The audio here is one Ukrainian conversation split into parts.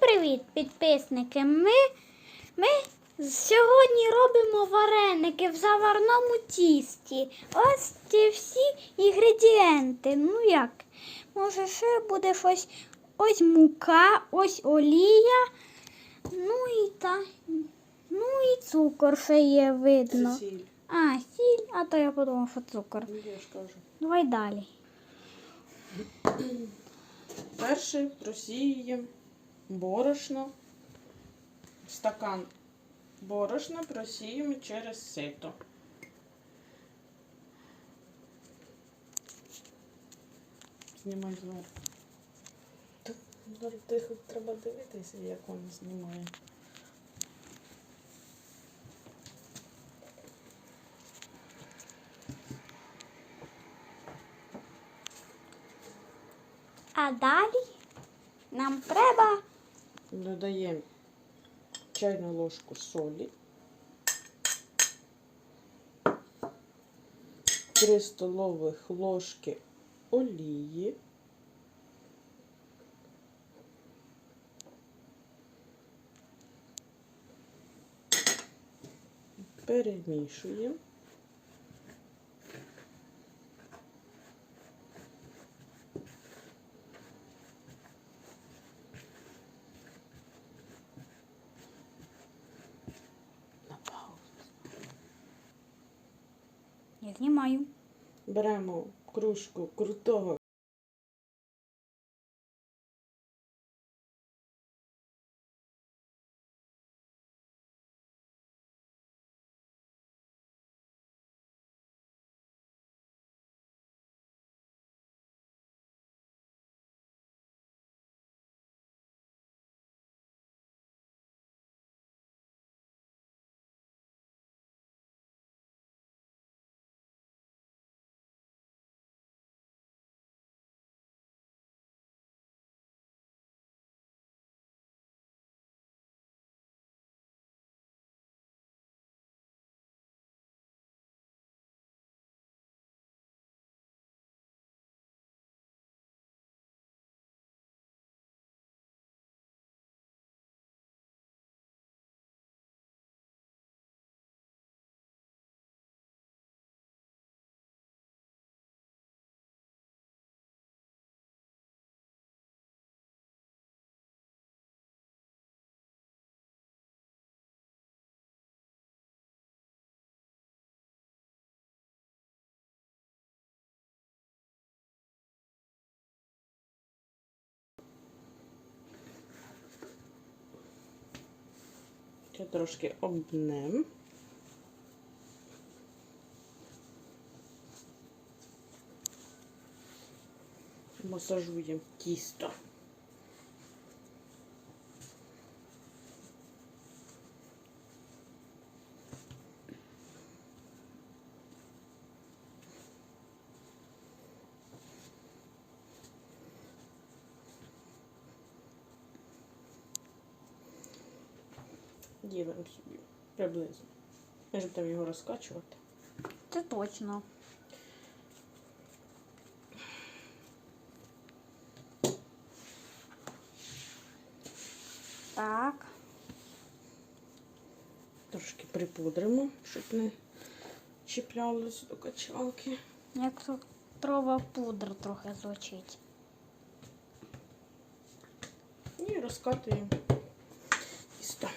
привіт, підписники! Ми, ми сьогодні робимо вареники в заварному тісті. Ось ці всі інгредієнти. Ну як? Може, ще буде щось. Ось мука, ось олія. Ну і та. Ну і цукор ще є видно. Це сіль. А, сіль, а то я подумав, що цукор. Ну, я ж кажу. Давай далі. Перше просіюємо борошно. Стакан борошна просіюємо через сито. Знімай зверху. Ну, Тихо треба дивитися, як воно знімає. А далі нам треба Додаємо чайну ложку солі, 3 столових ложки олії, перемішуємо. Я знімаю. Беремо кружку крутого ще трошки обнем. Масажуємо тісто. Ділимо собі приблизно. Ми ж будемо його розкачувати. Це точно. Так. Трошки припудримо, щоб не чіплялось до качалки. Як тут трова пудра трохи звучить. І розкатуємо тісто.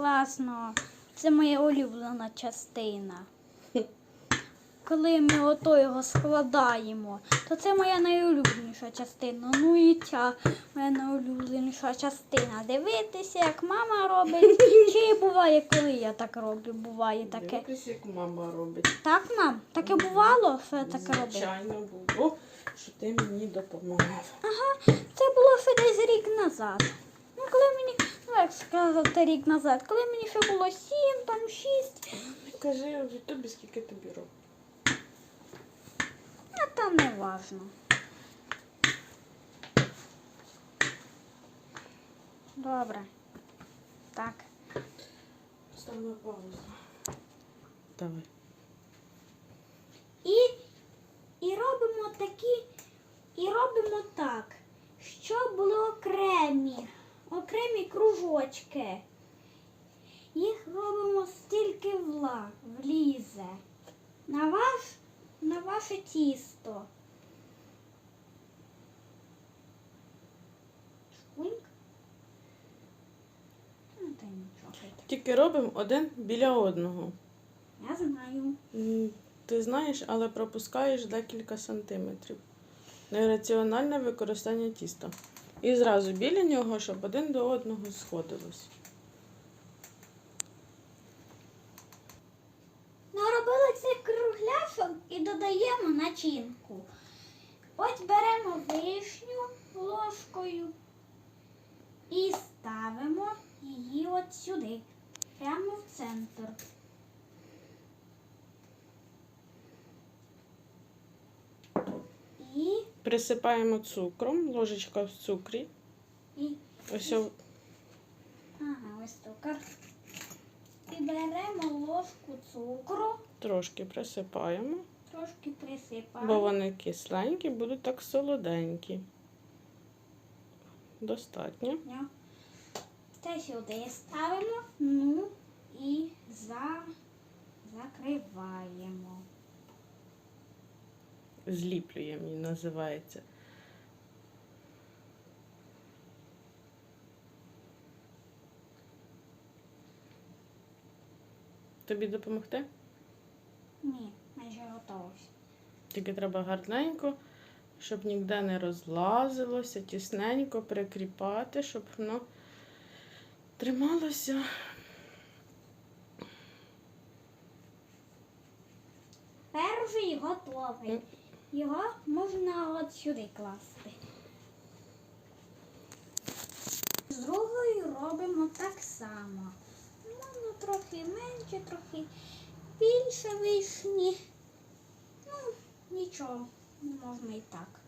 Класно. Це моя улюблена частина. Коли ми ото його складаємо, то це моя найулюбленіша частина. Ну і ця моя найулюбленіша частина. Дивитися, як мама робить. Чи буває, коли я так роблю, буває таке. Дивитися, як мама робить. Так, мам? Таке бувало, що я таке робила? Звичайно було, що ти мені допомагав. Ага, це було ще десь рік назад. Ну, коли мені, як сказати, рік назад, коли мені ще було сім, там шість, Кажи в ютубі, скільки тобі років. а там не важно. Добре. Так. Став на паузу. Давай. Кружочки. Їх робимо стільки вла, влізе. На, ваш, на ваше тісто. Шпуньк. Ну. Тільки робимо один біля одного. Я знаю. Ти знаєш, але пропускаєш декілька сантиметрів. Нераціональне використання тіста. І зразу біля нього, щоб один до одного сходилось. Наробили цих кругляшок і додаємо начинку. Ось беремо вишню ложкою і ставимо її от сюди, прямо в центр. І, Присипаємо цукром, ложечка в цукрі. і Ось о- ага, ось цукор. І беремо ложку цукру, трошки присипаємо, трошки присипаємо. бо вони кисленькі, будуть так солоденькі. Достатньо. Те сюди ставимо, ну і за... закриваємо. Зліплюємо її називається. Тобі допомогти? Ні, майже готово. Тільки треба гарненько, щоб ніде не розлазилося, тісненько прикріпати, щоб воно трималося. Перший готовий. Його можна от сюди класти. З другою робимо так само. Можна трохи менше, трохи більше вишні. Ну, нічого, можна і так.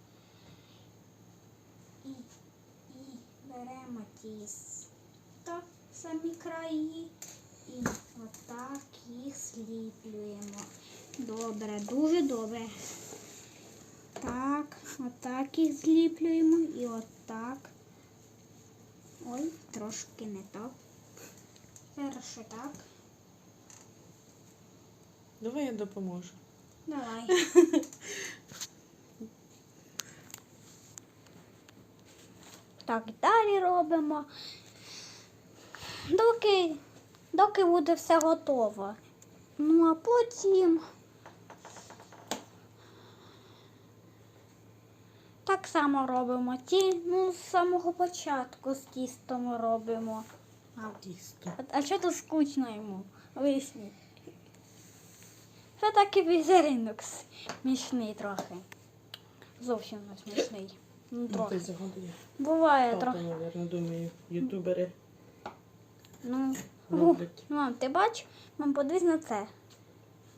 І, і беремо тісто, самі краї, і отак їх зліплюємо. Добре, дуже добре. Так, отак їх зліплюємо і отак. Ой, трошки не так. Перше так. Давай я допоможу. Давай. Так, далі робимо. Доки, доки буде все готово. Ну, а потім. Так само робимо. Ті, ну, з самого початку з тістом робимо. А, Тісто. а, а що тут скучно йому? Висні. Що таке візеринок смішний трохи. Зовсім не смішний. Ну, Ну, трохи. Буває Папа, трохи. мабуть, думаю, ютубери Ну, роблять. мам, ти бач, мам, подивись на це.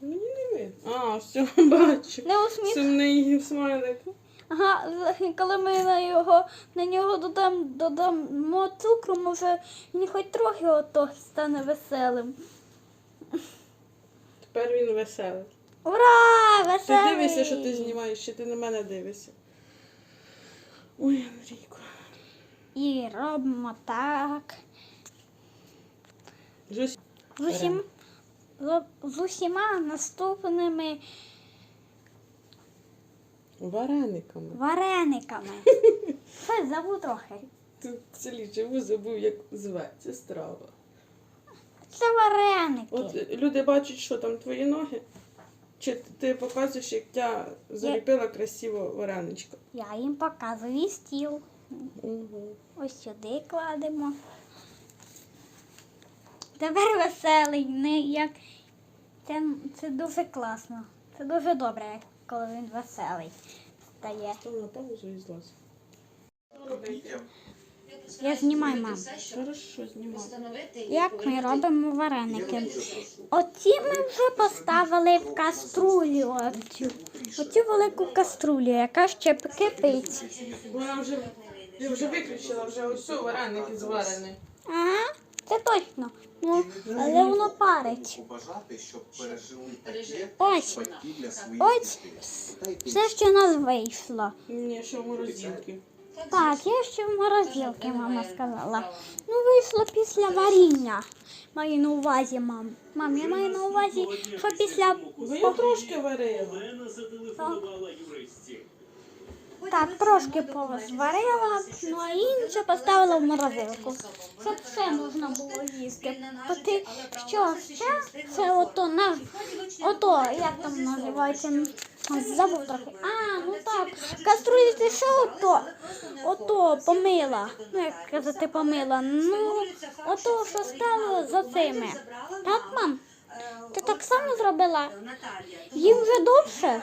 Мені не видно. А, все, бачу. Не усміх. Сумний смайлик. Ага, коли ми на його на нього додам, додамо цукру, може він хоч трохи ото стане веселим. Тепер він веселий. Ура! Ти Веселий! дивишся, що ти знімаєш, чи ти на мене дивишся. Ой, Андрійко. І робимо так. З усіма наступними Варениками. варениками. Щось забув трохи. Тут в селі забув, як зветься страва. Це вареники. От люди бачать, що там твої ноги. Чи ти показуєш, як я заліпила красиво вареничка. Я їм показую стіл. Угу. Ось сюди кладемо. Тепер веселий, не як. Це, це дуже класно. Це дуже добре, коли він веселий стає. Я знімаю, мам. Хорошо. Як ми робимо вареники? Оці ми вже поставили в каструлю. Оцю, оцю велику каструлю, яка ще кипить. Вона вже, я вже виключила, вже ось вареники зварені. Ага, це точно. Ну, але воно парить. побажати, щоб пережили таке Ось, для своїх ось все, що в нас вийшло. Ні, що в морозилки. Так, я ще в морозилці, мама сказала. Ну, вийшло після варіння. Маю на увазі, мам. Мам, я маю на увазі, що після. Бо я трошки варила. Так, трошки поварила, ну а інше поставила в морозилку. Щоб все можна було їсти. Ти що ще? Це ото на ото, як там називається? Забув трохи. А, ну так. Каструлі що ото? Ото помила. Ну як казати помила. Ну, ото що стало за цими. Так, мам? Ти так само зробила? Їм вже довше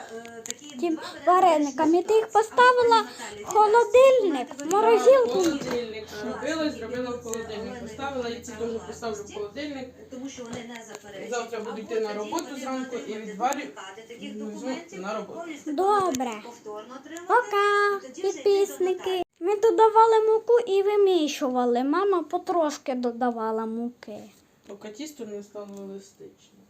тим варениками. Ти їх поставила в холодильник, в морозилку. Холодильник зробила, зробила в холодильник. Поставила і ці теж поставлю в холодильник. Тому що вони не заперечують. Завтра буду йти на роботу зранку і відварю на роботу. Добре. Пока, підписники. Ми додавали муку і вимішували. Мама потрошки додавала муки. Поки тісто не стало еластичним.